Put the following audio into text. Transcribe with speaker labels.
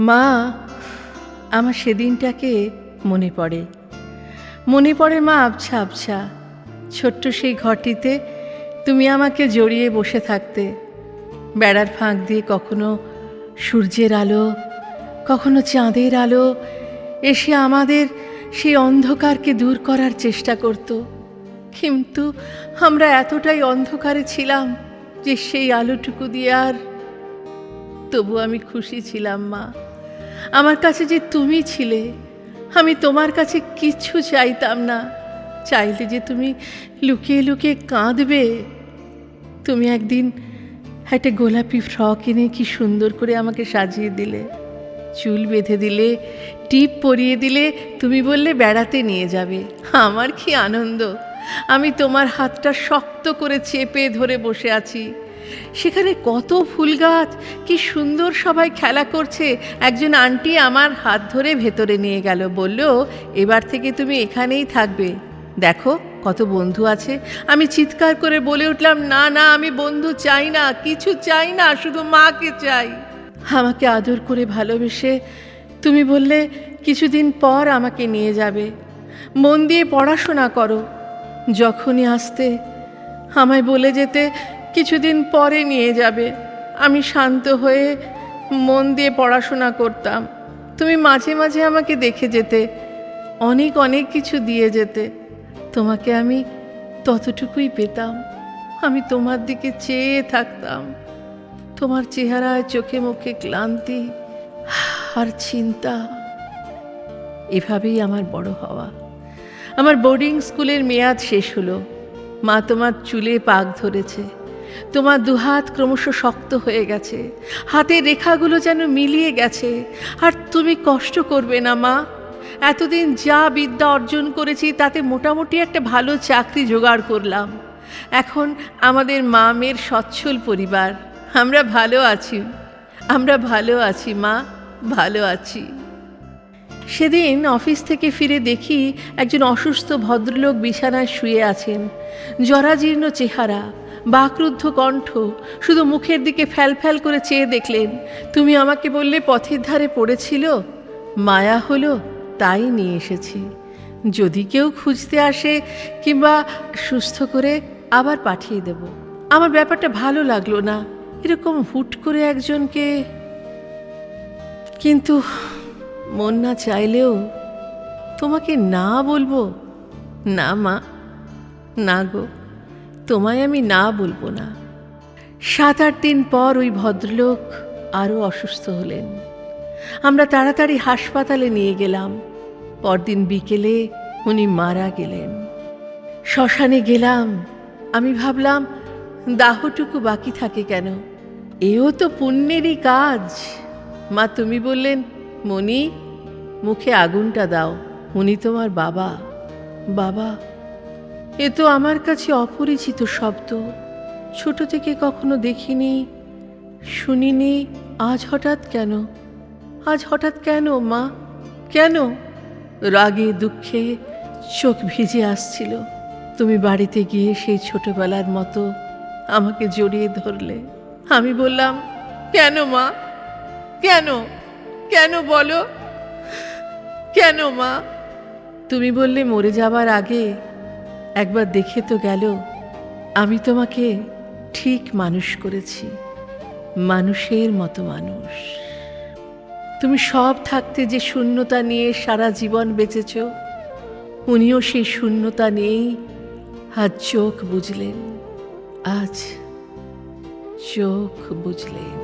Speaker 1: মা, আমার সেদিনটাকে মনে পড়ে। মনে পড়ে মা, আবছা আবছা, ছোট্ট সেই ঘরটিতে তুমি আমাকে জড়িয়ে বসে থাকতে। বেড়ার ফাঁক দিয়ে কখনো সূর্যের আলো, কখনো চাঁদের আলো এসে আমাদের সেই অন্ধকারকে দূর করার চেষ্টা করত। কিন্তু আমরা এতটাই অন্ধকারে ছিলাম যে সেই আলোটুকু দিয়ে আর তবু আমি খুশি ছিলাম মা। আমার কাছে যে তুমি ছিলে, আমি তোমার কাছে কিছু চাইতাম না। চাইলে যে তুমি লুকিয়ে লুকিয়ে কাঁদবে। তুমি একদিন একটা গোলাপি ফ্রক এনে কি সুন্দর করে আমাকে সাজিয়ে দিলে। চুল বেঁধে দিলে, টিপ পরিয়ে দিলে, তুমি বললে বেড়াতে নিয়ে যাবে। আমার কি আনন্দ। আমি তোমার হাতটা শক্ত করে চেপে ধরে বসে আছি। সেখানে কত ফুল গাছ, কি সুন্দর সবাই খেলা করছে। একজন আন্টি আমার হাত ধরে ভেতরে নিয়ে গেল, বলল, এবার থেকে তুমি এখানেই থাকবে। দেখো, কত বন্ধু আছে। আমি চিৎকার করে বলে উঠলাম, না না, আমি বন্ধু চাই না, কিছু চাই না, শুধু মাকে চাই। আমাকে আদর করে ভালোবেসে তুমি বললে, কিছুদিন পর আমাকে নিয়ে যাবে। মন দিয়ে পড়াশোনা করো। যখনই আসতে আমায় বলে যেতে কিছুদিন পরে নিয়ে যাবে। আমি শান্ত হয়ে মন দিয়ে পড়াশোনা করতাম। তুমি মাঝে মাঝে আমাকে দেখে যেতে, অনেক অনেক কিছু দিয়ে যেতে। তোমাকে আমি ততটুকুই পেতাম। আমি তোমার দিকে চেয়ে থাকতাম। তোমার চেহারায় চোখে মুখে ক্লান্তি আর চিন্তা। এভাবেই আমার বড় হওয়া। আমার বোর্ডিং স্কুলের মেয়াদ শেষ হলো। মা তোমার চুলে পাক ধরেছে। তোমার দুহাত ক্রমশ শক্ত হয়ে গেছে। হাতের রেখাগুলো যেন মিলিয়ে গেছে। আর তুমি কষ্ট করবে না, মা। এতদিন যা বিদ্যা অর্জন করেছি, তাতে মোটামুটি একটা ভালো চাকরি জোগাড় করলাম। এখন আমাদের মা মেয়ের সচ্ছল পরিবার। আমরা ভালো আছি। আমরা ভালো আছি, মা। ভালো আছি। সেদিন অফিস থেকে ফিরে দেখি একজন অসুস্থ ভদ্রলোক বিছানায় শুয়ে আছেন। জরাজীর্ণ চেহারা। বাকরুদ্ধ কণ্ঠ শুধু মুখের দিকে ফ্যাল ফ্যাল করে চেয়ে দেখলেন। তুমি আমাকে বললে পথের ধারে পড়েছিল, মায়া হলো তাই নিয়ে এসেছি। যদি কেউ খুঁজতে আসে কিংবা সুস্থ করে আবার পাঠিয়ে দেব। আমার ব্যাপারটা ভালো লাগল না। এরকম হুট করে একজনকে কিন্তু মন না চাইলেও তোমাকে না বলব, না মা, না গো। তোমায় আমি না বলব না। সাত আট দিন পর ওই ভদ্রলোক আরও অসুস্থ হলেন। আমরা তাড়াতাড়ি হাসপাতালে নিয়ে গেলাম। পরদিন বিকেলে উনি মারা গেলেন। শ্মশানে গেলাম। আমি ভাবলাম, দাহটুকু বাকি থাকে কেন? এও তো পুণ্যেরই কাজ। মা, তুমি বললেন, মণি, মুখে আগুনটা দাও, উনি তোমার বাবা বাবা এ তো আমার কাছে অপরিচিত শব্দ। ছোট থেকে কখনো দেখিনি, শুনিনি, আজ হঠাৎ কেন? আজ হঠাৎ কেন, মা? কেন? রাগে, দুঃখে চোখ ভিজে আসছিল। তুমি বাড়িতে গিয়ে সেই ছোটবেলার মতো আমাকে জড়িয়ে ধরলে। আমি বললাম, কেন, মা? কেন? কেন বলো? কেন, মা? তুমি বললে, মরে যাবার আগে একবার দেখে তো গেল, আমি তোমাকে ঠিক মানুষ করেছি, মানুষের মতো মানুষ। তুমি সব থাকতে যে শূন্যতা নিয়ে সারা জীবন বেঁচেছ, উনিও সেই শূন্যতা নিয়েই আজ চোখ বুঝলেন আজ চোখ বুঝলেন